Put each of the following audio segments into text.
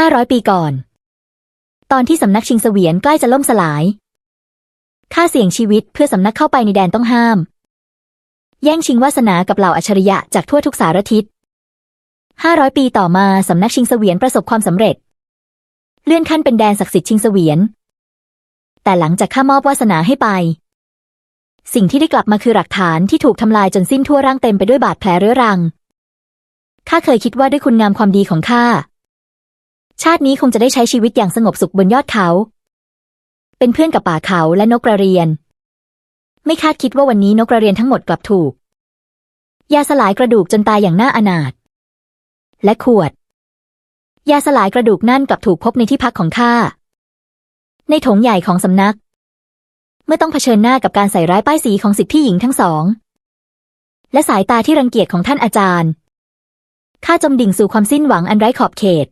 ห้าร้อยปีก่อน ตอนที่สำนักชิงเสวียนใกล้จะล่มสลายข้าเสี่ยงชีวิตเพื่อสำนักเข้าไปในแดนต้องห้าม แย่งชิงวาสนากับเหล่าอัจฉริยะจากทั่วทุกสารทิศห้าร้อยปีต่อมาสำนักชิงเสวียนประสบความสำเร็จ เลื่อนขั้นเป็นแดนศักดิ์สิทธิ์ชิงเสวียน แต่หลังจากข้ามอบวาสนาให้ไป สิ่งที่ได้กลับมาคือหลักฐานที่ถูกทำลายจนสิ้นทั่วร่างเต็มไปด้วยบาดแผลเรื้อรังข้าเคยคิดว่าด้วยคุณงามความดีของข้า ชาตินี้คงจะได้ใช้ชีวิตอย่างสงบสุขบนยอดเขา เป็นเพื่อนกับป่าเขาและนกกระเรียน ไม่คาดคิดว่าวันนี้นกกระเรียนทั้งหมดกลับถูก ยาสลายกระดูกจนตายอย่างน่าอนาถและขวด ยาสลายกระดูกนั่นกลับถูกพบในที่พักของข้า ในโถงใหญ่ของสำนัก เมื่อต้องเผชิญหน้ากับการใส่ร้ายป้ายสีของสิทธิหญิงทั้งสอง และสายตาที่รังเกียจของท่านอาจารย์ข้าจมดิ่งสู่ความสิ้นหวังอันไร้ขอบเขต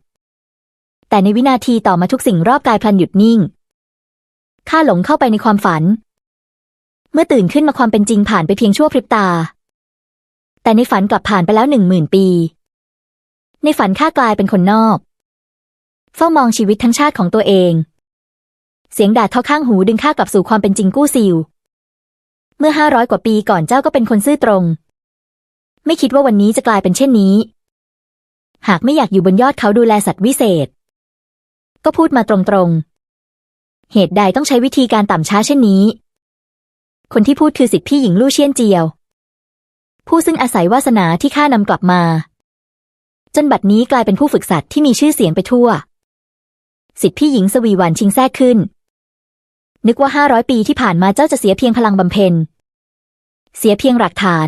แต่ในวินาทีต่อมาทุกสิ่งรอบกายพลันหยุดนิ่ง ข้าหลงเข้าไปในความฝัน เมื่อตื่นขึ้นมาความเป็นจริงผ่านไปเพียงชั่วพริบตา แต่ในฝันกลับผ่านไปแล้วหนึ่งหมื่นปี ในฝันข้ากลายเป็นคนนอก เฝ้ามองชีวิตทั้งชาติของตัวเอง เสียงด่าทอข้างหูดึงข้ากลับสู่ความเป็นจริงกู้ซิวเมื่อห้าร้อยกว่าปีก่อนเจ้าก็เป็นคนซื่อตรง ไม่คิดว่าวันนี้จะกลายเป็นเช่นนี้หากไม่อยากอยู่บนยอดเขาดูแลสัตว์วิเศษ ก็พูดมาตรงๆ เหตุใดต้องใช้วิธีการต่ำช้าเช่นนี้ คนที่พูดคือสิทธิพี่หญิงลู่เชียนเจียว ผู้ซึ่งอาศัยวาสนาที่ข้านำกลับมา จนบัดนี้กลายเป็นผู้ฝึกสัตว์ที่มีชื่อเสียงไปทั่ว สิทธิพี่หญิงสวีหวันชิงแทรกขึ้น นึกว่าห้าร้อยปีที่ผ่านมาเจ้าจะเสียเพียงพลังบำเพ็ญ เสียเพียงหลักฐาน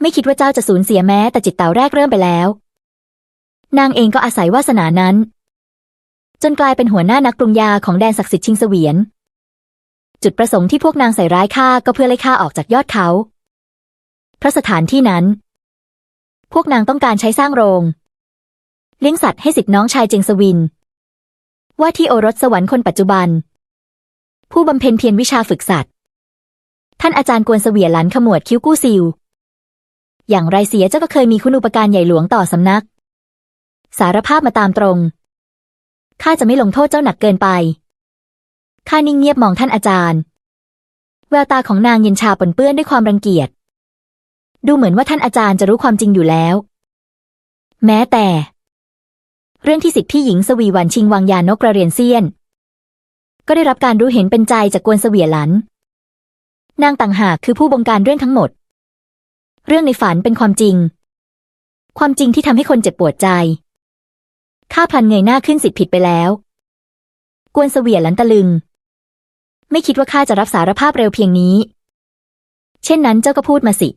ไม่คิดว่าเจ้าจะสูญเสียแม้แต่จิตเต่าแรกเริ่มไปแล้วนางเองก็อาศัยวาสนานั้น จนกลายเป็นหัวหน้านักปรุงยาของแดนศักดิ์สิทธิ์ชิงเสวียน จุดประสงค์ที่พวกนางใส่ร้ายข้าก็เพื่อไล่ข้าออกจากยอดเขาเพราะสถานที่นั้น พวกนางต้องการใช้สร้างโรง เลี้ยงสัตว์ให้สิทธิน้องชายเจงสวิน ว่าที่โอรสสวรรค์คนปัจจุบัน ผู้บำเพ็ญเพียรวิชาฝึกสัตว์ ท่านอาจารย์กวนเสวียนหลันขมวดคิ้วกู้ซิวอย่างไรเสียเจ้าก็เคยมีคุณูปการใหญ่หลวงต่อสำนัก สารภาพมาตามตรง ข้าจะไม่ลงโทษเจ้าหนักเกินไป ข้านิ่งเงียบมองท่านอาจารย์ แววตาของนางเย็นชาปนเปื้อนด้วยความรังเกียจ ดูเหมือนว่าท่านอาจารย์จะรู้ความจริงอยู่แล้ว แม้แต่ เรื่องที่สิทธิพี่หญิงสวีหวันชิงวางยานกกระเรียนเซียน ก็ได้รับการรู้เห็นเป็นใจจากกวนเสวียหลัน นางต่างหากคือผู้บงการเรื่องทั้งหมด เรื่องในฝันเป็นความจริง ความจริงที่ทำให้คนเจ็บปวดใจ ข้าพันเงยหน้าขึ้นสิทธิผิดไปแล้ว กวนเสวียหลันตะลึง ไม่คิดว่าข้าจะรับสารภาพเร็วเพียงนี้ เช่นนั้นเจ้าก็พูดมาสิ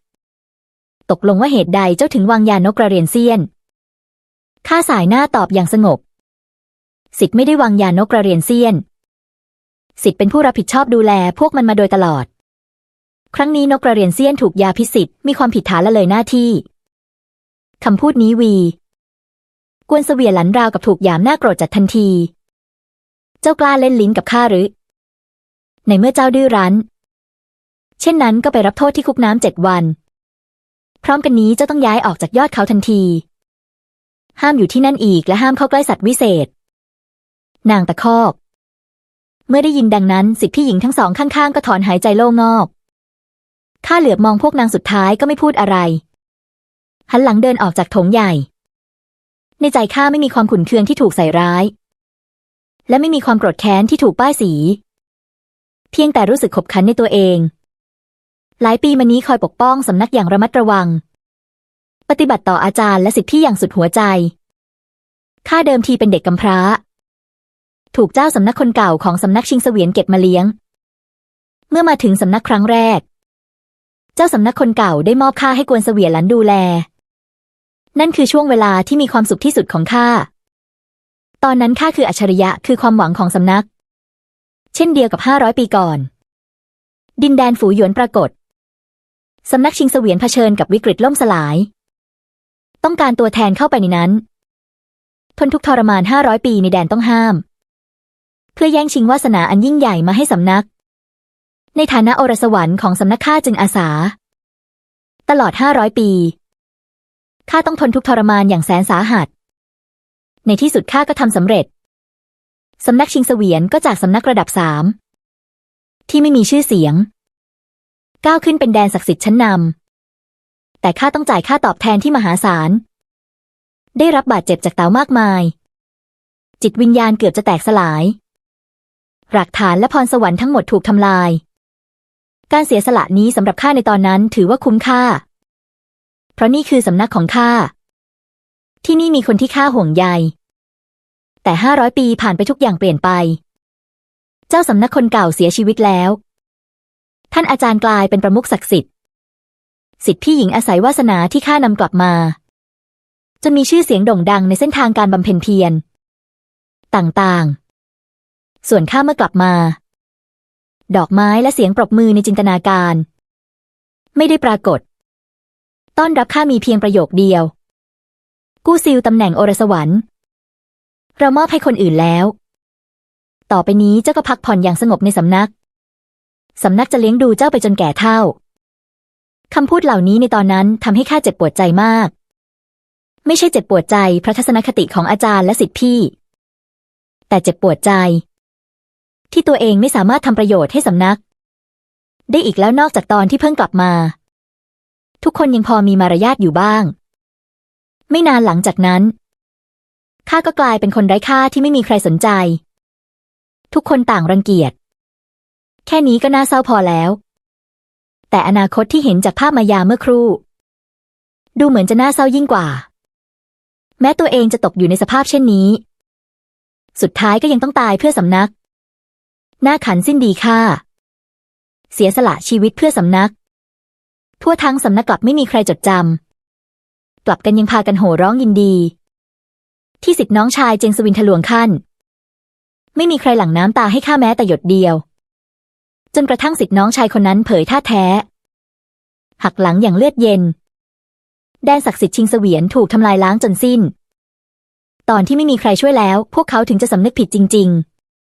ตกลงว่าเหตุใดเจ้าถึงวางยานกกระเรียนเซียน ข้าสายหน้าตอบอย่างสงบ สิทธิ์ไม่ได้วางยานกกระเรียนเซียน สิทธิ์เป็นผู้รับผิดชอบดูแลพวกมันมาโดยตลอด ครั้งนี้นกกระเรียนเซียนถูกยาพิสิทธิ์มีความผิดฐานละเลยหน้าที่คำพูดนี้วี กวนเสวียหลันราวกับถูกหยามหน้าโกรธจัดทันที เจ้ากล้าเล่นลิ้นกับข้าหรือ ในเมื่อเจ้าดื้อรั้น เช่นนั้นก็ไปรับโทษที่คุกน้ำเจ็ดวัน พร้อมกันนี้เจ้าต้องย้ายออกจากยอดเขาทันที ห้ามอยู่ที่นั่นอีกและห้ามเข้าใกล้สัตว์วิเศษ นางตะคอกเมื่อได้ยินดังนั้นสิทธิหญิงทั้งสองข้างๆ ก็ถอนหายใจโล่งอก ข้าเหลือบมองพวกนางสุดท้ายก็ไม่พูดอะไร หันหลังเดินออกจากโถงใหญ่ ในใจข้าไม่มีความขุ่นเคืองที่ถูกใส่ร้าย และไม่มีความโกรธแค้นที่ถูกป้ายสี เพียงแต่รู้สึกขบขันในตัวเอง หลายปีมานี้คอยปกป้องสำนักอย่างระมัดระวัง ปฏิบัติต่ออาจารย์และสิทธิพี่อย่างสุดหัวใจ ข้าเดิมทีเป็นเด็กกำพร้า ถูกเจ้าสำนักคนเก่าของสำนักชิงเสวียนเก็บมาเลี้ยง เมื่อมาถึงสำนักครั้งแรก เจ้าสำนักคนเก่าได้มอบข้าให้กวนเสวียนหลันดูแล นั่นคือช่วงเวลาที่มีความสุขที่สุดของข้า ตอนนั้นข้าคืออัจฉริยะคือความหวังของสำนัก เช่นเดียวกับห้าร้อยปีก่อน ดินแดนฝูหยวนปรากฏ สำนักชิงเสวียนเผชิญกับวิกฤตล่มสลาย ต้องการตัวแทนเข้าไปในนั้น ทนทุกทรมานห้าร้อยปีในแดนต้องห้าม เพื่อแย่งชิงวาสนาอันยิ่งใหญ่มาให้สำนัก ในฐานะโอรสวรรค์ของสำนักข้าจึงอาสา ตลอดห้าร้อยปี ข้าต้องทนทุกทรมานอย่างแสนสาหัส ในที่สุดข้าก็ทำสำเร็จ สำนักชิงเสวียนก็จากสำนักระดับสามที่ไม่มีชื่อเสียง ก้าวขึ้นเป็นแดนศักดิ์สิทธิ์ชั้นนำแต่ข้าต้องจ่ายค่าตอบแทนที่มหาศาล ได้รับบาดเจ็บจากเต่ามากมาย จิตวิญญาณเกือบจะแตกสลาย หลักฐานและพรสวรรค์ทั้งหมดถูกทำลาย การเสียสละนี้สำหรับข้าในตอนนั้นถือว่าคุ้มค่า เพราะนี่คือสำนักของข้า ที่นี่มีคนที่ข้าห่วงใย แต่ห้าร้อยปีผ่านไปทุกอย่างเปลี่ยนไป เจ้าสำนักคนเก่าเสียชีวิตแล้ว ท่านอาจารย์กลายเป็นประมุขศักดิ์สิทธิ์ สิทธิพี่หญิงอาศัยวาสนาที่ข้านำกลับมา จนมีชื่อเสียงโด่งดังในเส้นทางการบำเพ็ญเพียร ต่างๆ ส่วนข้าเมื่อกลับมา ดอกไม้และเสียงปรบมือในจินตนาการ ไม่ได้ปรากฏ ต้อนรับข้ามีเพียงประโยคเดียว กู้ซิลตำแหน่งโอรสวรรค์ เรามอบให้คนอื่นแล้ว ต่อไปนี้เจ้าก็พักผ่อนอย่างสงบในสำนัก สำนักจะเลี้ยงดูเจ้าไปจนแก่เฒ่าคำพูดเหล่านี้ในตอนนั้นทำให้ข้าเจ็บปวดใจมาก ไม่ใช่เจ็บปวดใจเพราะทัศนคติของอาจารย์และสิทธิพี่ แต่เจ็บปวดใจ ที่ตัวเองไม่สามารถทำประโยชน์ให้สำนัก ได้อีกแล้วนอกจากตอนที่เพิ่งกลับมา ทุกคนยังพอมีมารยาทอยู่บ้าง ไม่นานหลังจากนั้น ข้าก็กลายเป็นคนไร้ค่าที่ไม่มีใครสนใจ ทุกคนต่างรังเกียจ แค่นี้ก็น่าเศร้าพอแล้ว แต่อนาคตที่เห็นจากภาพมายาเมื่อครู่ ดูเหมือนจะน่าเศร้ายิ่งกว่า แม้ตัวเองจะตกอยู่ในสภาพเช่นนี้ สุดท้ายก็ยังต้องตายเพื่อสำนัก หน้าขันสิ้นดีค่าเสียสละชีวิตเพื่อสำนัก ทั่วทั้งสำนักกลับไม่มีใครจดจำกลับกันยังพากันโห่ร้องยินดี ที่สิทธิน้องชายเจงสวินทะลวงขั้น ไม่มีใครหลั่งน้ำตาให้ข้าแม้แต่หยดเดียว จนกระทั่งสิทธิน้องชายคนนั้นเผยท่าแท้ หักหลังอย่างเลือดเย็น แดนศักดิ์สิทธิ์ชิงเสวียนถูกทำลายล้างจนสิ้น ตอนที่ไม่มีใครช่วยแล้ว พวกเขาถึงจะสำนึกผิดจริง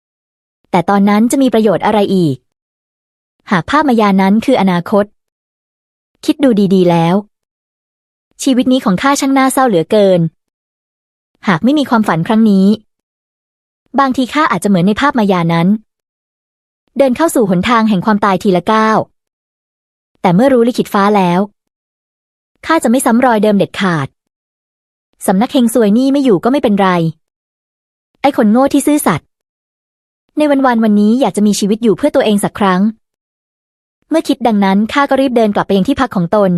ๆ แต่ตอนนั้นจะมีประโยชน์อะไรอีก หากภาพมายานั้นคืออนาคต คิดดูดีๆแล้ว ชีวิตนี้ของข้าช่างน่าเศร้าเหลือเกิน หากไม่มีความฝันครั้งนี้ บางทีข้าอาจจะเหมือนในภาพมายานั้น เดินเข้าสู่หนทางแห่งความตายทีละก้าวแต่เมื่อรู้ลิขิตฟ้าแล้วข้าจะไม่ซ้ำรอยเดิมเด็ดขาด สำนักเฮงซวยนี่ไม่อยู่ก็ไม่เป็นไร ไอ้คนโง่ที่ซื่อสัตย์ในวันวันวันนี้อยากจะมีชีวิตอยู่เพื่อตัวเองสักครั้ง เมื่อคิดดังนั้นข้าก็รีบเดินกลับไปยังที่พักของตน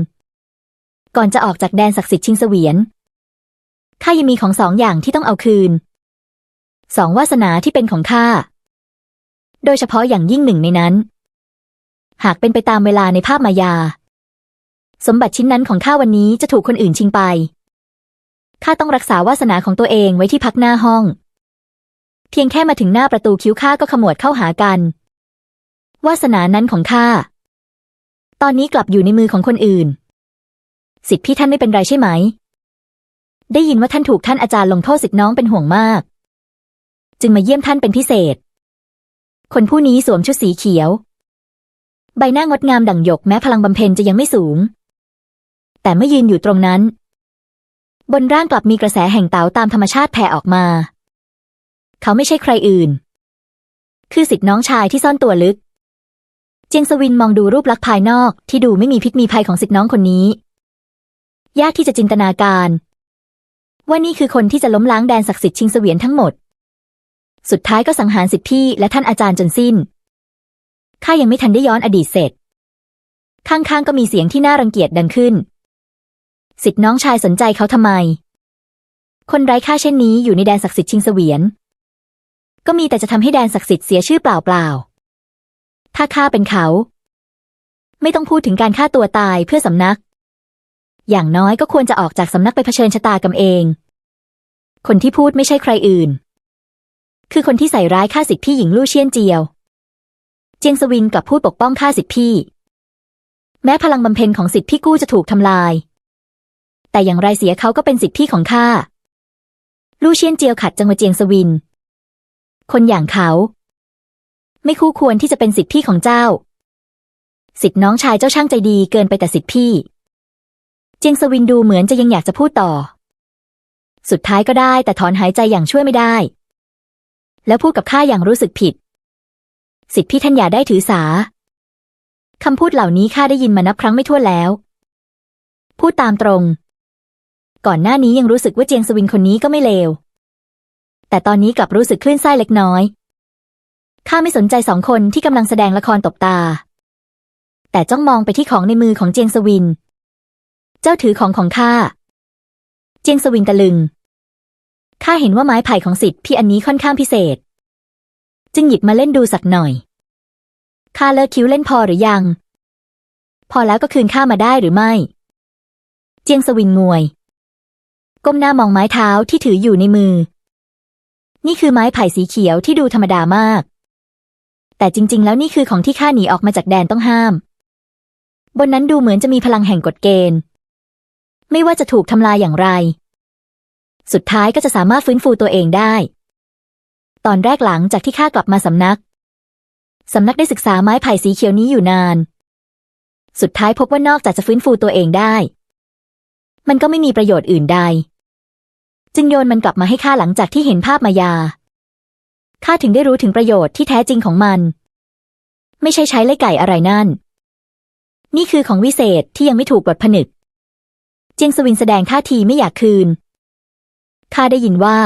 ก่อนจะออกจากแดนศักดิ์สิทธิ์ชิงเสวียนข้ายังมีของสองอย่างที่ต้องเอาคืนสองวาสนาที่เป็นของข้าโดยเฉพาะอย่างยิ่งหนึ่งในนั้น หากเป็นไปตามเวลาในภาพมายา สมบัติชิ้นนั้นของข้าวันนี้จะถูกคนอื่นชิงไปข้าต้องรักษาวาสนาของตัวเองไว้ที่พักหน้าห้อง เพียงแค่มาถึงหน้าประตูคิ้วข้าก็ขมวดเข้าหากัน วาสนานั้นของข้า ตอนนี้กลับอยู่ในมือของคนอื่น สิทธิพี่ท่านไม่เป็นไรใช่ไหม ได้ยินว่าท่านถูกท่านอาจารย์ลงโทษสิทธิน้องเป็นห่วงมาก จึงมาเยี่ยมท่านเป็นพิเศษ คนผู้นี้สวมชุดสีเขียว ใบหน้างดงามดั่งหยกแม้พลังบำเพ็ญจะยังไม่สูง แต่เมื่อยืนอยู่ตรงนั้น บนร่างกลับมีกระแสแห่งเต๋าตามธรรมชาติแผ่ออกมา เขาไม่ใช่ใครอื่น คือสิทธิน้องชายที่ซ่อนตัวลึก จียงสวินมองดูรูปลักษณ์ภายนอกที่ดูไม่มีพิษมีภัยของสิทธิน้องคนนี้ ยากที่จะจินตนาการ ว่านี่คือคนที่จะล้มล้างแดนศักดิ์สิทธิ์ชิงเสวียนทั้งหมด สุดท้ายก็สังหารสิทธิพี่และท่านอาจารย์จนสิ้นข้ายังไม่ทันได้ย้อนอดีตเสร็จ ข้างๆก็มีเสียงที่น่ารังเกียจดังขึ้น สิทธิน้องชายสนใจเขาทำไม คนไร้ค่าเช่นนี้อยู่ในแดนศักดิ์สิทธิ์ชิงเสวียน ก็มีแต่จะทำให้แดนศักดิ์สิทธิ์เสียชื่อเปล่าๆ ถ้าข้าเป็นเขา ไม่ต้องพูดถึงการฆ่าตัวตายเพื่อสำนัก อย่างน้อยก็ควรจะออกจากสำนักไปเผชิญชะตากรรมเอง คนที่พูดไม่ใช่ใครอื่น คือคนที่ใส่ร้ายข้าสิทธิพี่หญิงลู่เชียนเจียว เจียงสวินกับพูดปกป้องข้าสิทธิพี่ แม้พลังบำเพ็ญของสิทธิพี่กู้จะถูกทำลาย แต่อย่างไรเสียเขาก็เป็นสิทธิพี่ของข้าลู่เชียนเจียวขัดจังหวะเจียงสวิน คนอย่างเขา ไม่คู่ควรที่จะเป็นสิทธิพี่ของเจ้า สิทธิน้องชายเจ้าช่างใจดีเกินไปแต่สิทธิพี่ เจียงสวินดูเหมือนจะยังอยากจะพูดต่อ สุดท้ายก็ได้แต่ถอนหายใจอย่างช่วยไม่ได้ แล้วพูดกับข้าอย่างรู้สึกผิด สิทธิพี่ท่านอย่าได้ถือสาคำพูดเหล่านี้ข้าได้ยินมานับครั้งไม่ถ้วนแล้ว พูดตามตรง ก่อนหน้านี้ยังรู้สึกว่าเจียงสวินคนนี้ก็ไม่เลว แต่ตอนนี้กลับรู้สึกคลื่นไส้เล็กน้อย ข้าไม่สนใจสองคนที่กำลังแสดงละครตบตา แต่จ้องมองไปที่ของในมือของเจียงสวิน เจ้าถือของของข้า เจียงสวินตะลึง ข้าเห็นว่าไม้ไผ่ของสิทธิ์พี่อันนี้ค่อนข้างพิเศษ จึงหยิบมาเล่นดูสักหน่อย ข้าเลิกคิ้วเล่นพอหรือยัง พอแล้วก็คืนข้ามาได้หรือไม่ เจียงสวินงวย ก้มหน้ามองไม้เท้าที่ถืออยู่ในมือนี่คือไม้ไผ่สีเขียวที่ดูธรรมดามาก แต่จริง ๆ แล้วนี่คือของที่ข้าหนีออกมาจากแดนต้องห้าม บนนั้นดูเหมือนจะมีพลังแห่งกฎเกณฑ์ ไม่ว่าจะถูกทำลายอย่างไร สุดท้ายก็จะสามารถฟื้นฟูตัวเองได้ ตอนแรกหลังจากที่ข้ากลับมาสำนัก สำนักได้ศึกษาไม้ไผ่สีเขียวนี้อยู่นาน สุดท้ายพบว่านอกจากจะฟื้นฟูตัวเองได้ มันก็ไม่มีประโยชน์อื่นใด จึงโยนมันกลับมาให้ข้าหลังจากที่เห็นภาพมายา ข้าถึงได้รู้ถึงประโยชน์ที่แท้จริงของมัน ไม่ใช่ใช้เล่ไก่อะไรนั่น นี่คือของวิเศษที่ยังไม่ถูกปลดผนึก เจียงสวินแสดงท่าทีไม่อยากคืน ข้าได้ยินว่า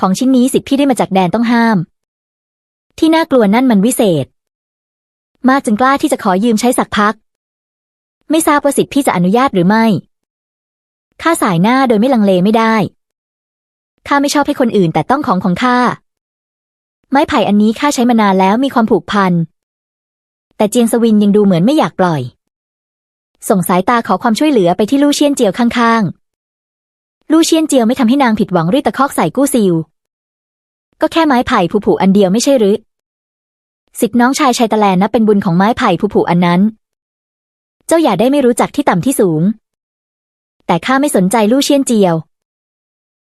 ของชิ้นนี้สิทธิ์พี่ได้มาจากแดนต้องห้าม ที่น่ากลัวนั่นมันวิเศษ มากจึงกล้าที่จะขอยืมใช้สักพัก ไม่ทราบว่าสิทธิ์พี่จะอนุญาตหรือไม่ข้าสายหน้าโดยไม่ลังเลไม่ได้ ข้าไม่ชอบให้คนอื่นแต่ต้องของของข้า ไม้ไผ่อันนี้ข้าใช้มานานแล้วมีความผูกพัน แต่เจียงสวินยังดูเหมือนไม่อยากปล่อย ส่งสายตาขอความช่วยเหลือไปที่ลู่เชียนเจียวข้างๆ ลู่เชียนเจียวไม่ทำให้นางผิดหวังรีบตะคอกใส่กู้ซิว ก็แค่ไม้ไผ่ผุๆอันเดียวไม่ใช่หรือ สิทธิน้องชายชายตะแลนนับเป็นบุญของไม้ไผ่ผุๆอันนั้น เจ้าอย่าได้ไม่รู้จักที่ต่ำที่สูง แต่ข้าไม่สนใจลู่เชียนเจียว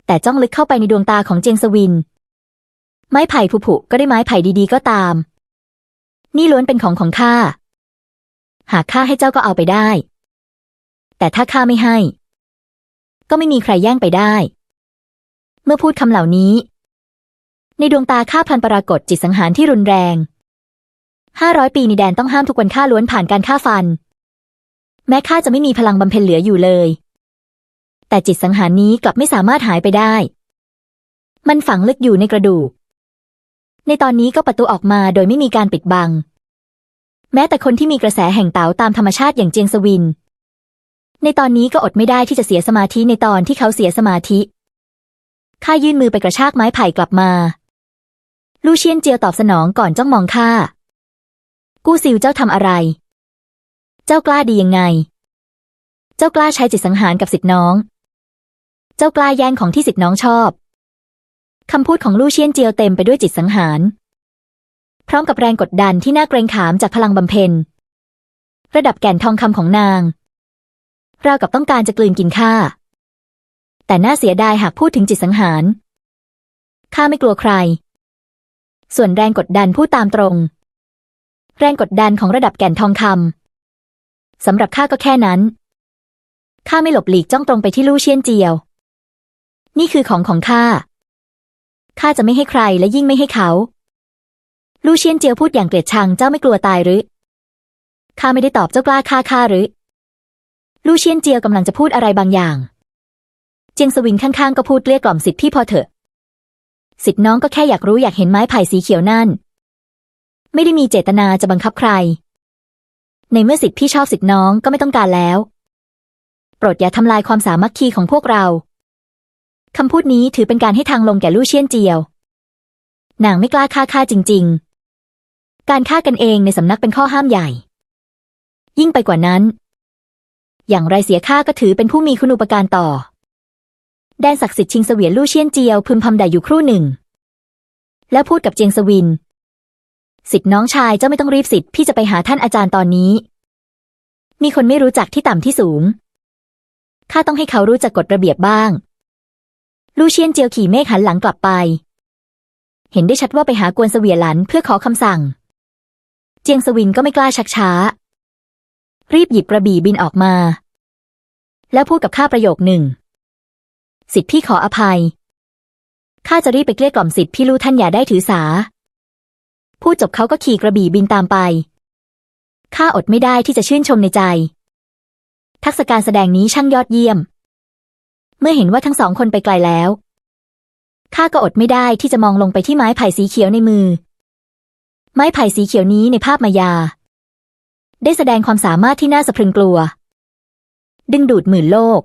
แต่จ้องลึกเข้าไปในดวงตาของเจียงสวิน ไม้ไผ่ผุๆก็ได้ไม้ไผ่ดีๆก็ตาม นี่ล้วนเป็นของของข้า หากข้าให้เจ้าก็เอาไปได้ แต่ถ้าข้าไม่ให้ ก็ไม่มีใครแย่งไปได้ เมื่อพูดคำเหล่านี้ ในดวงตาข้าพลันปรากฏจิตสังหารที่รุนแรงห้าร้อยปีในแดนต้องห้ามทุกวันข้าล้วนผ่านการฆ่าฟัน แม้ข้าจะไม่มีพลังบำเพ็ญเหลืออยู่เลย แต่จิตสังหารนี้กลับไม่สามารถหายไปได้ มันฝังลึกอยู่ในกระดูก ในตอนนี้ก็ประตูออกมาโดยไม่มีการปิดบัง แม้แต่คนที่มีกระแสแห่งเต๋าตามธรรมชาติอย่างเจียงสวิน ในตอนนี้ก็อดไม่ได้ที่จะเสียสมาธิในตอนที่เขาเสียสมาธิ ข้ายื่นมือไปกระชากไม้ไผ่กลับมา ลู่เชียนเจียวตอบสนองก่อนจ้องมองข้า กู้ซิวเจ้าทำอะไร เจ้ากล้าดียังไง เจ้ากล้าใช้จิตสังหารกับสิทธิน้อง เจ้ากล้าแย่งของที่สิทธิน้องชอบ คำพูดของลู่เชียนเจียวเต็มไปด้วยจิตสังหาร พร้อมกับแรงกดดันที่น่าเกรงขามจากพลังบำเพ็ญ ระดับแก่นทองคำของนางราวกับต้องการจะกลืนกินข้าแต่น่าเสียดายหากพูดถึงจิตสังหารข้าไม่กลัวใคร ส่วนแรงกดดันพูดตามตรง แรงกดดันของระดับแก่นทองคำสำหรับข้าก็แค่นั้นข้าไม่หลบหลีกจ้องตรงไปที่ลู่เชียนเจียว นี่คือของของข้า ข้าจะไม่ให้ใครและยิ่งไม่ให้เขา ลู่เชียนเจียวพูดอย่างเกลียดชังเจ้าไม่กลัวตายหรือ ข้าไม่ได้ตอบเจ้ากล้าฆ่าข้าหรือ ลู่เชียนเจียวกำลังจะพูดอะไรบางอย่าง เจียงสวินข้างๆก็พูดเกลี้ยกล่อมสิทธิ์พี่พอเถอะ สิทธิ์น้องก็แค่อยากรู้อยากเห็นไม้ไผ่สีเขียวนั่น ไม่ได้มีเจตนาจะบังคับใคร ในเมื่อสิทธิ์พี่ชอบสิทธิ์น้องก็ไม่ต้องการแล้ว โปรดอย่าทำลายความสามัคคีของพวกเรา คำพูดนี้ถือเป็นการให้ทางลงแก่ลู่เชียนเจียวนางไม่กล้าฆ่าข้าจริง ๆ การฆ่ากันเองในสำนักเป็นข้อห้ามใหญ่ ยิ่งไปกว่านั้น อย่างไรเสียข้าก็ถือเป็นผู้มีคุณูปการต่อ แดนศักดิ์สิทธิ์ชิงเสวียนลู่เชียนเจียวพึมพำด่าอยู่ครู่หนึ่ง แล้วพูดกับเจียงสวิน สิทธิ์น้องชายเจ้าไม่ต้องรีบสิทธิ์พี่จะไปหาท่านอาจารย์ตอนนี้ มีคนไม่รู้จักที่ต่ำที่สูงข้าต้องให้เขารู้จักกฎระเบียบบ้าง ลู่เชียนเจียวขี่เมฆหันหลังกลับไป เห็นได้ชัดว่าไปหากวนเสวียหลันเพื่อขอคำสั่ง เจียงสวินก็ไม่กล้าชักช้า รีบหยิบกระบี่บินออกมา แล้วพูดกับข้าประโยคหนึ่ง สิทธิพี่ขออภัย ข้าจะรีบไปเกลี้ยกล่อมสิทธิพี่ลู่ท่านอย่าได้ถือสา พูดจบเขาก็ขี่กระบี่บินตามไป ข้าอดไม่ได้ที่จะชื่นชมในใจ ทักษะการแสดงนี้ช่างยอดเยี่ยม เมื่อเห็นว่าทั้งสองคนไปไกลแล้ว ข้าก็อดไม่ได้ที่จะมองลงไปที่ไม้ไผ่สีเขียวในมือ ไม้ไผ่สีเขียวนี้ในภาพมายา ได้แสดงความสามารถที่น่าสะพรึงกลัว ดึงดูดหมื่นโลก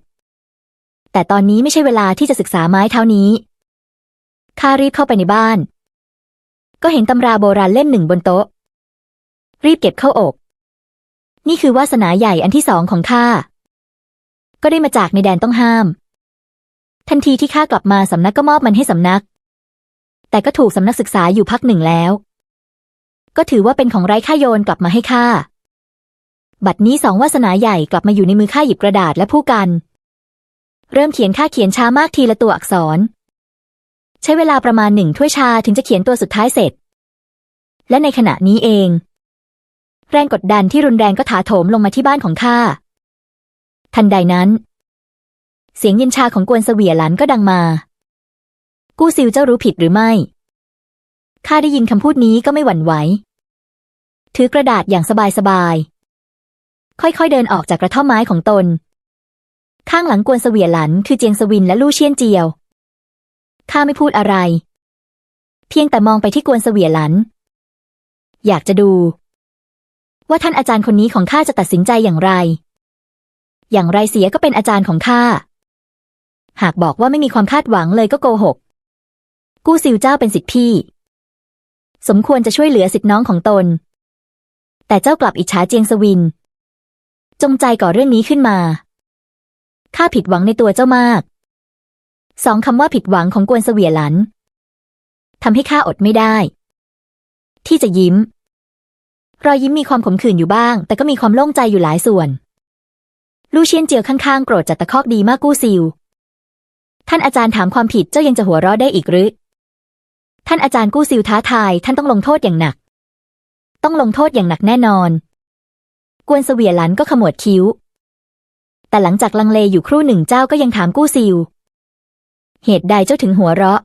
แต่ตอนนี้ไม่ใช่เวลาที่จะศึกษาไม้เท่านี้ข้ารีบเข้าไปในบ้าน ก็เห็นตำราโบราณเล่มหนึ่งบนโต๊ะ รีบเก็บเข้าอก นี่คือวาสนาใหญ่อันที่สองของข้า ก็ได้มาจากในแดนต้องห้าม ทันทีที่ข้ากลับมาสำนักก็มอบมันให้สำนัก แต่ก็ถูกสำนักศึกษาอยู่พักหนึ่งแล้ว ก็ถือว่าเป็นของไร้ค่าโยนกลับมาให้ข้า บัดนี้สองวาสนาใหญ่กลับมาอยู่ในมือข้าหยิบกระดาษและผู้กัน เริ่มเขียนข้าเขียนช้ามากทีละตัวอักษร ใช้เวลาประมาณหนึ่งถ้วยชาถึงจะเขียนตัวสุดท้ายเสร็จ และในขณะนี้เอง แรงกดดันที่รุนแรงก็ถาโถมลงมาที่บ้านของข้าทันใดนั้น เสียงเย็นชาของกวนเสวียหลันก็ดังมา กู้ซิวเจ้ารู้ผิดหรือไม่ ข้าได้ยินคำพูดนี้ก็ไม่หวั่นไหว ถือกระดาษอย่างสบายๆค่อยๆเดินออกจากกระท่อมไม้ของตน ข้างหลังกวนเสวียหลันคือเจียงสวินและลู่เชียนเจียว ข้าไม่พูดอะไร เพียงแต่มองไปที่กวนเสวียหลัน อยากจะดู ว่าท่านอาจารย์คนนี้ของข้าจะตัดสินใจอย่างไรอย่างไรเสียก็เป็นอาจารย์ของข้า หากบอกว่าไม่มีความคาดหวังเลยก็โกหก กู้ซิวเจ้าเป็นสิทธิพี่ สมควรจะช่วยเหลือสิทธิน้องของตน แต่เจ้ากลับอิจฉาเจียงสวิน จงใจก่อเรื่องนี้ขึ้นมาข้าผิดหวังในตัวเจ้ามาก สองคำว่าผิดหวังของกวนเสวียหลันทำให้ข้าอดไม่ได้ ที่จะยิ้ม รอยยิ้มมีความขมขื่นอยู่บ้าง แต่ก็มีความโล่งใจอยู่หลายส่วน ลู่เชียนเจียวข้างๆ โกรธจัดตะคอกดีมากกู้ซิว ท่านอาจารย์ถามความผิดเจ้ายังจะหัวเราะได้อีกหรือ ท่านอาจารย์กู้ซิวท้าทาย ท่านต้องลงโทษอย่างหนัก ต้องลงโทษอย่างหนักแน่นอน กวนเสวียหลันก็ขมวดคิ้ว แต่หลังจากลังเลอยู่ครู่หนึ่งเจ้าก็ยังถามกู้ซิวเหตุใดเจ้าถึงหัวเราะ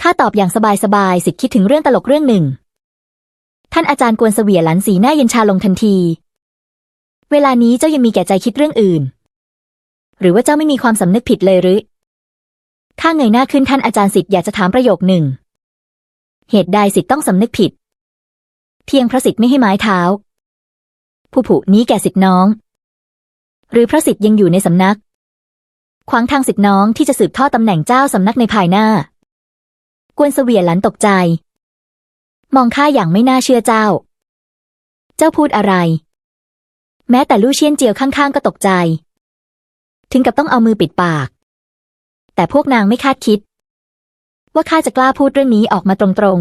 ข้าตอบอย่างสบายๆสิคิดถึงเรื่องตลกเรื่องหนึ่ง ท่านอาจารย์กวนเสวียหลันสีหน้าเย็นชาลงทันที เวลานี้เจ้ายังมีแก่ใจคิดเรื่องอื่น หรือว่าเจ้าไม่มีความสำนึกผิดเลยหรือ ข้าเงยหน้าขึ้นท่านอาจารย์สิทธิ์อยากจะถามประโยคหนึ่ง เหตุใดสิทธิ์ต้องสำนึกผิด เพียงพระสิทธิ์ไม่ให้ไม้เท้า ผู้ผู้นี้แก่สิทธิ์น้อง หรือพระสิทธิ์ยังอยู่ในสำนัก ขวางทางสิทธิ์น้องที่จะสืบทอดตำแหน่งเจ้าสำนักในภายหน้า กวนเสวียหลันตกใจ มองข้าอย่างไม่น่าเชื่อเจ้า เจ้าพูดอะไร แม้แต่ลู่เชียนเจียวข้างๆก็ตกใจ ถึงกับต้องเอามือปิดปาก แต่พวกนางไม่คาดคิด ว่าข้าจะกล้าพูดเรื่องนี้ออกมาตรง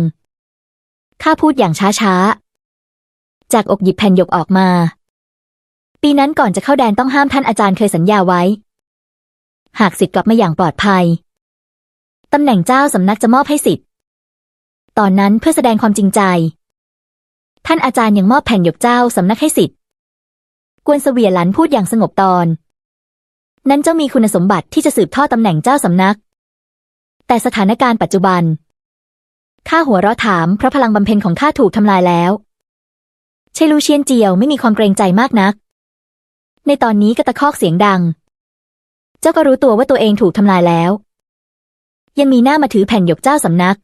ๆ ข้าพูดอย่างช้าๆ จากอกหยิบแผ่นหยกออกมา ปีนั้นก่อนจะเข้าแดนต้องห้ามท่านอาจารย์เคยสัญญาไว้ หากสิทธิ์กลับมาอย่างปลอดภัย ตำแหน่งเจ้าสำนักจะมอบให้สิทธิ์ ตอนนั้นเพื่อแสดงความจริงใจ ท่านอาจารย์ยังมอบแผ่นหยกเจ้าสำนักให้สิทธิ์ กวนเสวียหลันพูดอย่างสงบตอน นั้นเจ้ามีคุณสมบัติที่จะสืบทอดตำแหน่งเจ้าสำนัก แต่สถานการณ์ปัจจุบัน ข้าหัวเราะถามเพราะพลังบำเพ็ญของข้าถูกทำลายแล้วใช่ลูเชียนเจียวไม่มีความเกรงใจมากนัก ในตอนนี้ก็ตะคอกเสียงดัง เจ้าก็รู้ตัวว่าตัวเองถูกทำลายแล้ว ยังมีหน้ามาถือแผ่นหยกเจ้าสำนัก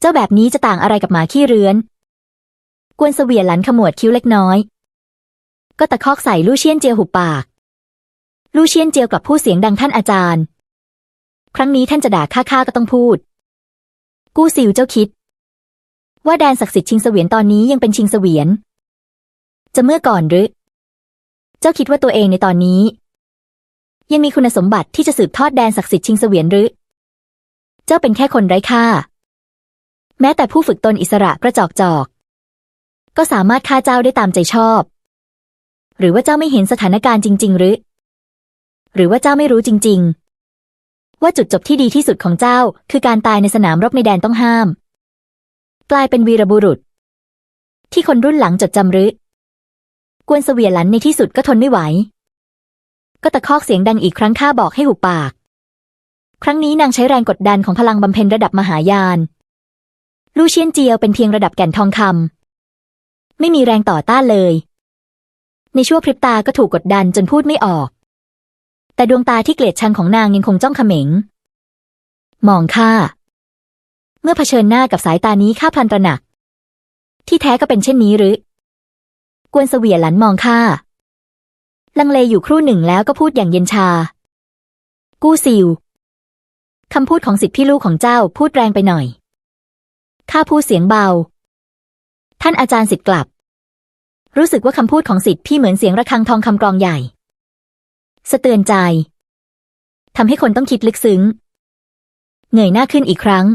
เจ้าแบบนี้จะต่างอะไรกับหมาขี้เรือน กวนเสวียหลันขมวดคิ้วเล็กน้อย ก็ตะคอกใส่ลู่เชียนเจียวหุบปาก ลู่เชียนเจียวกลับพูดเสียงดังท่านอาจารย์ ครั้งนี้ท่านจะด่าข้าข้าก็ต้องพูด กู้ซิวเจ้าคิด ว่าแดนศักดิ์สิทธิ์ชิงเสวียนตอนนี้ยังเป็นชิงเสวียน จะเมื่อก่อนหรือ เจ้าคิดว่าตัวเองในตอนนี้ ยังมีคุณสมบัติที่จะสืบทอดแดนศักดิ์สิทธิ์ชิงเสวียนหรือ เจ้าเป็นแค่คนไร้ค่า แม้แต่ผู้ฝึกตนอิสระกระจอกจอก ก็สามารถฆ่าเจ้าได้ตามใจชอบ หรือว่าเจ้าไม่เห็นสถานการณ์จริง ๆ หรือ หรือว่าเจ้าไม่รู้จริง ๆ ว่าจุดจบที่ดีที่สุดของเจ้า คือการตายในสนามรบในแดนต้องห้าม กลายเป็นวีรบุรุษ ที่คนรุ่นหลังจดจำรือกวนเสวียหลันในที่สุดก็ทนไม่ไหว ก็ตะคอกเสียงดังอีกครั้งข้าบอกให้หุบปาก ครั้งนี้นางใช้แรงกดดันของพลังบำเพ็ญระดับมหายาน ลู่เชียนเจียวเป็นเพียงระดับแก่นทองคำไม่มีแรงต่อต้านเลย ในชั่วพริบตาก็ถูกกดดันจนพูดไม่ออก แต่ดวงตาที่เกลียดชังของนางยังคงจ้องเขม็ง มองข้า เมื่อเผชิญหน้ากับสายตานี้ข้าพลันตระหนัก ที่แท้ก็เป็นเช่นนี้หรือ กวนเสวียหลันมองข้า ลังเลอยู่ครู่หนึ่งแล้วก็พูดอย่างเย็นชา กู้ซิวคำพูดของสิทธิพี่ลูกของเจ้าพูดแรงไปหน่อย ข้าพูดเสียงเบา ท่านอาจารย์สิทธิ์กลับ รู้สึกว่าคำพูดของสิทธิพี่เหมือนเสียงระฆังทองคำกรองใหญ่ สะเตือนใจทำให้คนต้องคิดลึกซึ้ง เงยหน้าขึ้นอีกครั้ง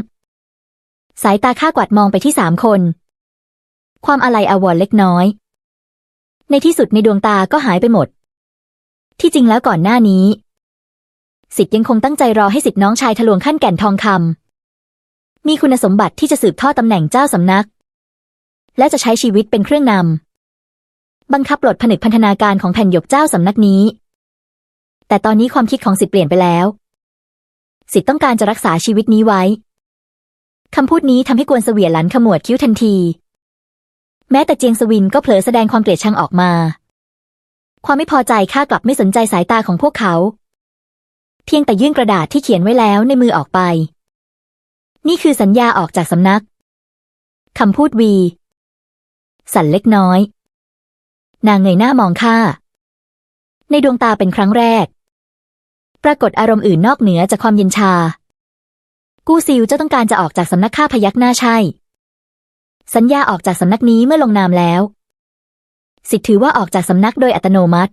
สายตาข้ากวาดมองไปที่สามคน ความอาลัยอาวรณ์เล็กน้อย ในที่สุดในดวงตาก็หายไปหมด ที่จริงแล้วก่อนหน้านี้ สิทธิ์ยังคงตั้งใจรอให้สิทธิ์น้องชายทะลวงขั้นแก่นทองคำมีคุณสมบัติที่จะสืบทอดตำแหน่งเจ้าสำนัก และจะใช้ชีวิตเป็นเครื่องนำบังคับปลดผนึกพันธนาการของแผ่นหยกเจ้าสำนักนี้ แต่ตอนนี้ความคิดของสิทธิ์เปลี่ยนไปแล้ว สิทธิ์ต้องการจะรักษาชีวิตนี้ไว้ คำพูดนี้ทำให้กวนเสวียหลันขมวดคิ้วทันที แม้แต่เจียงสวินก็เผลอแสดงความเกลียดชังออกมา ความไม่พอใจข้ากลับไม่สนใจสายตาของพวกเขา เพียงแต่ยื่นกระดาษที่เขียนไว้แล้วในมือออกไป นี่คือสัญญาออกจากสำนักคำพูดวี สั่นเล็กน้อย นางเงยหน้ามองข้าในดวงตาเป็นครั้งแรก ปรากฏอารมณ์อื่นนอกเหนือจากความเย็นชา กู้ซิวเจ้าต้องการจะออกจากสำนักข้าพยักหน้าใช่ สัญญาออกจากสำนักนี้เมื่อลงนามแล้ว สิทธิ์ถือว่าออกจากสำนักโดยอัตโนมัติ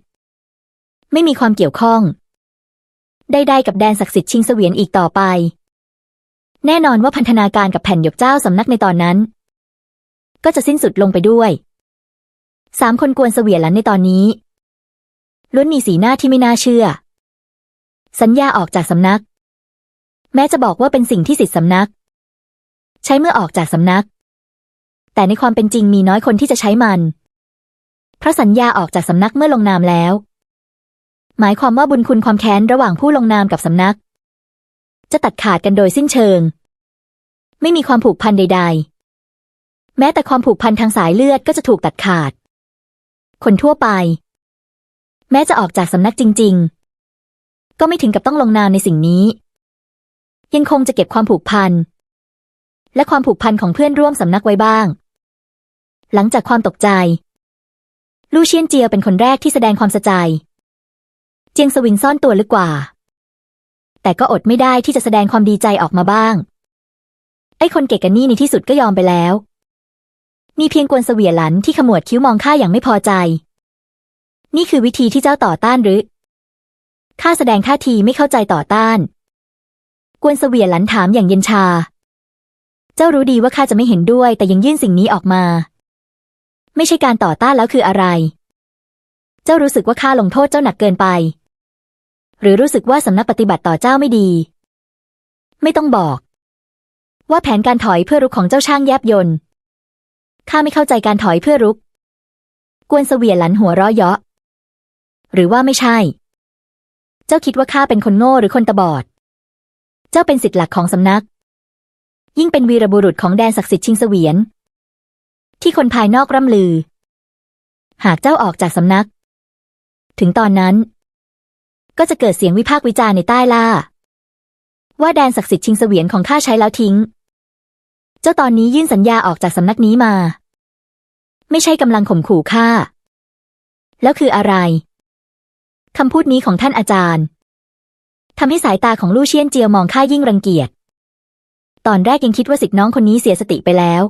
ไม่มีความเกี่ยวข้องใดๆกับแดนศักดิ์สิทธิ์ชิงเสวียนอีกต่อไป แน่นอนว่าพันธนาการกับแผ่นหยกเจ้าสำนักในตอนนั้น ก็จะสิ้นสุดลงไปด้วยสามคนกวนเสวียนหลันในตอนนี้ล้วนมีสีหน้าที่ไม่น่าเชื่อ สัญญาออกจากสำนัก แม้จะบอกว่าเป็นสิ่งที่สิทธิสำนัก ใช้เมื่อออกจากสำนัก แต่ในความเป็นจริงมีน้อยคนที่จะใช้มัน เพราะสัญญาออกจากสำนักเมื่อลงนามแล้ว หมายความว่าบุญคุณความแค้นระหว่างผู้ลงนามกับสำนัก จะตัดขาดกันโดยสิ้นเชิง ไม่มีความผูกพันใด ๆ แม้แต่ความผูกพันทางสายเลือดก็จะถูกตัดขาด คนทั่วไป แม้จะออกจากสำนักจริง ๆ ก็ไม่ถึงกับต้องลงนามในสิ่งนี้ ยังคงจะเก็บความผูกพัน และความผูกพันของเพื่อนร่วมสำนักไว้บ้าง หลังจากความตกใจ ลู่เชียนเจียวเป็นคนแรกที่แสดงความสะใจ เจียงสวินซ่อนตัวลึกกว่า แต่ก็อดไม่ได้ที่จะแสดงความดีใจออกมาบ้าง ไอ้คนเก่กันนี่ในที่สุดก็ยอมไปแล้ว มีเพียงกวนเสวียหลันที่ขมวดคิ้วมองข้าอย่างไม่พอใจ นี่คือวิธีที่เจ้าต่อต้านหรือ ข้าแสดงท่าทีไม่เข้าใจต่อต้าน กวนเสวียหลันถามอย่างเย็นชา เจ้ารู้ดีว่าข้าจะไม่เห็นด้วย แต่ยังยื่นสิ่งนี้ออกมา ไม่ใช่การต่อต้านแล้วคืออะไร เจ้ารู้สึกว่าข้าลงโทษเจ้าหนักเกินไป หรือรู้สึกว่าสำนักปฏิบัติต่อเจ้าไม่ดี ไม่ต้องบอก ว่าแผนการถอยเพื่อรุกของเจ้าช่างแยบยนต์ข้าไม่เข้าใจการถอยเพื่อรุก กวนเสวียหลันหัวเราะเยาะ หรือว่าไม่ใช่ เจ้าคิดว่าข้าเป็นคนโง่หรือคนตาบอด เจ้าเป็นสิทธิ์หลักของสำนัก ยิ่งเป็นวีรบุรุษของแดนศักดิ์สิทธิ์ชิงเสวียน ที่คนภายนอกร่ำลือ หากเจ้าออกจากสำนัก ถึงตอนนั้น ก็จะเกิดเสียงวิพากษ์วิจารณ์ในใต้ล่า ว่าแดนศักดิ์สิทธิ์ชิงเสวียนของข้าใช้แล้วทิ้ง เจ้าตอนนี้ยื่นสัญญาออกจากสำนักนี้มา ไม่ใช่กำลังข่มขู่ข้าแล้วคืออะไร คำพูดนี้ของท่านอาจารย์ทำให้สายตาของลู่เชียนเจียวมองข้ายิ่งรังเกียจ ตอนแรกยังคิดว่าสิทธิน้องคนนี้เสียสติไปแล้ว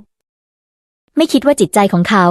ไม่คิดว่าจิตใจของเขา